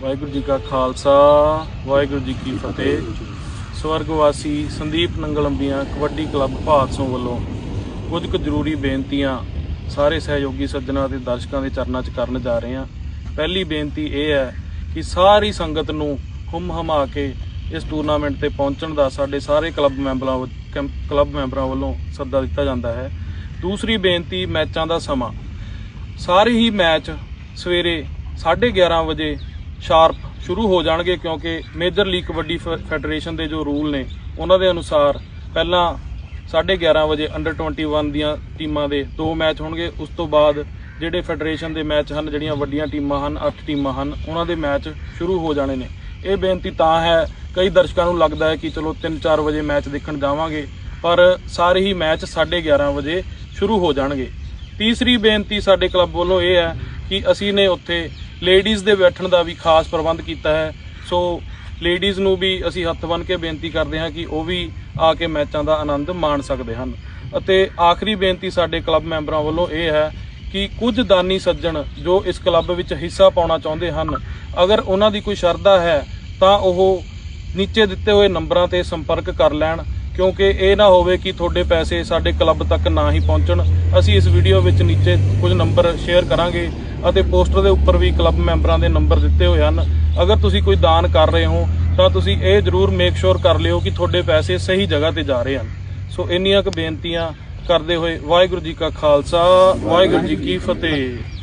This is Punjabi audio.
ਵਾਹਿਗੁਰੂ ਜੀ ਕਾ ਖਾਲਸਾ, ਵਾਹਿਗੁਰੂ ਜੀ ਕੀ ਫਤਿਹ। ਸਵਰਗਵਾਸੀ ਸੰਦੀਪ ਨੰਗਲੰਬੀਆਂ ਕਬੱਡੀ ਕਲੱਬ ਭਾਦਸੋਂ ਵੱਲੋਂ ਕੁਝ ਕੁ ਜ਼ਰੂਰੀ ਬੇਨਤੀਆਂ ਸਾਰੇ ਸਹਿਯੋਗੀ ਸੱਜਣਾਂ ਤੇ ਦਰਸ਼ਕਾਂ ਦੇ ਚਰਨਾਂ 'ਚ ਕਰਨ ਜਾ ਰਹੇ ਹਾਂ। ਪਹਿਲੀ ਬੇਨਤੀ ਇਹ ਹੈ ਕਿ ਸਾਰੀ ਸੰਗਤ ਨੂੰ ਹੁਮ ਹਮਾ ਕੇ ਇਸ ਟੂਰਨਾਮੈਂਟ ਤੇ ਪਹੁੰਚਣ ਦਾ ਸਾਡੇ ਸਾਰੇ ਕਲੱਬ ਮੈਂਬਰਾਂ ਵੱ- ਕਲੱਬ ਮੈਂਬਰਾਂ ਵੱਲੋਂ ਸੱਦਾ ਦਿੱਤਾ ਜਾਂਦਾ ਹੈ। ਦੂਸਰੀ ਬੇਨਤੀ, ਮੈਚਾਂ ਦਾ ਸਮਾਂ। ਸਾਰੇ ਹੀ ਮੈਚ ਸਵੇਰੇ 11:30 ਵਜੇ ਸ਼ਾਰਪ ਸ਼ੁਰੂ ਹੋ ਜਾਣਗੇ ਕਿਉਂਕਿ ਮੇਜਰ ਲੀਗ ਕਬੱਡੀ ਫੈ- ਫੈਡਰੇਸ਼ਨ ਦੇ ਜੋ ਰੂਲ ਨੇ, ਉਹਨਾਂ ਦੇ ਅਨੁਸਾਰ ਪਹਿਲਾਂ 11:30 ਵਜੇ ਅੰਡਰ 21 ਦੀਆਂ ਟੀਮਾਂ ਦੇ ਦੋ ਮੈਚ ਹੋਣਗੇ, ਉਸ ਤੋਂ ਬਾਅਦ ਜਿਹੜੇ ਫੈਡਰੇਸ਼ਨ ਦੇ ਮੈਚ ਹਨ, ਜਿਹੜੀਆਂ ਵੱਡੀਆਂ ਟੀਮਾਂ ਹਨ 8 ਟੀਮਾਂ ਹਨ, ਉਹਨਾਂ ਦੇ ਮੈਚ ਸ਼ੁਰੂ ਹੋ ਜਾਣੇ ਨੇ। ਇਹ ਬੇਨਤੀ ਤਾਂ ਹੈ, ਕਈ ਦਰਸ਼ਕਾਂ ਨੂੰ ਲੱਗਦਾ ਹੈ ਕਿ ਚਲੋ 3-4 ਵਜੇ ਮੈਚ ਦੇਖਣ ਜਾਵਾਂਗੇ, ਪਰ ਸਾਰੇ ਹੀ ਮੈਚ 11:30 ਵਜੇ ਸ਼ੁਰੂ ਹੋ ਜਾਣਗੇ। ਤੀਸਰੀ ਬੇਨਤੀ ਸਾਡੇ ਕਲੱਬ ਵੱਲੋਂ ਇਹ ਹੈ ਕਿ ਅਸੀਂ ਨੇ ਉੱਥੇ ਲੇਡੀਜ਼ ਦੇ ਬੈਠਣ ਦਾ ਵੀ ਖਾਸ ਪ੍ਰਬੰਧ ਕੀਤਾ ਹੈ। ਸੋ ਲੇਡੀਜ਼ ਨੂੰ ਵੀ ਅਸੀਂ ਹੱਥ ਬੰਨ੍ਹ ਕੇ ਬੇਨਤੀ ਕਰਦੇ ਹਾਂ ਕਿ ਉਹ ਵੀ ਆ ਕੇ ਮੈਚਾਂ ਦਾ ਆਨੰਦ ਮਾਣ ਸਕਦੇ ਹਨ। ਅਤੇ ਆਖਰੀ ਬੇਨਤੀ ਸਾਡੇ ਕਲੱਬ ਮੈਂਬਰਾਂ ਵੱਲੋਂ ਇਹ ਹੈ ਕਿ ਕੁਝ ਦਾਨੀ ਸੱਜਣ ਜੋ ਇਸ ਕਲੱਬ ਵਿੱਚ ਹਿੱਸਾ ਪਾਉਣਾ ਚਾਹੁੰਦੇ ਹਨ, ਅਗਰ ਉਹਨਾਂ ਦੀ ਕੋਈ ਸ਼ਰਧਾ ਹੈ, ਤਾਂ ਉਹ ਨੀਚੇ ਦਿੱਤੇ ਹੋਏ ਨੰਬਰਾਂ ਤੇ ਸੰਪਰਕ ਕਰ ਲੈਣ, ਕਿਉਂਕਿ ਇਹ ਨਾ ਹੋਵੇ ਕਿ ਤੁਹਾਡੇ ਪੈਸੇ ਸਾਡੇ ਕਲੱਬ ਤੱਕ ਨਾ ਹੀ ਪਹੁੰਚਣ। ਅਸੀਂ ਇਸ ਵੀਡੀਓ ਵਿੱਚ ਨੀਚੇ ਕੁਝ ਨੰਬਰ ਸ਼ੇਅਰ ਕਰਾਂਗੇ। ਅਤੇ ਪੋਸਟਰ ਦੇ ਉੱਪਰ ਵੀ ਕਲੱਬ ਮੈਂਬਰਾਂ ਦੇ ਨੰਬਰ ਦਿੱਤੇ ਹੋਏ ਹਨ। ਅਗਰ ਤੁਸੀਂ ਕੋਈ ਦਾਨ ਕਰ ਰਹੇ ਹੋ, ਤਾਂ ਤੁਸੀਂ ਇਹ ਜ਼ਰੂਰ ਮੇਕ ਸ਼ੋਰ ਕਰ ਲਿਓ ਕਿ ਤੁਹਾਡੇ ਪੈਸੇ ਸਹੀ ਜਗ੍ਹਾ ਤੇ ਜਾ ਰਹੇ ਹਨ। ਸੋ ਇੰਨੀਆਂ ਕੁ ਬੇਨਤੀਆਂ ਕਰਦੇ ਹੋਏ ਵਾਹਿਗੁਰੂ ਜੀ ਕਾ ਖਾਲਸਾ, ਵਾਹਿਗੁਰੂ ਜੀ ਕੀ ਫਤਿਹ।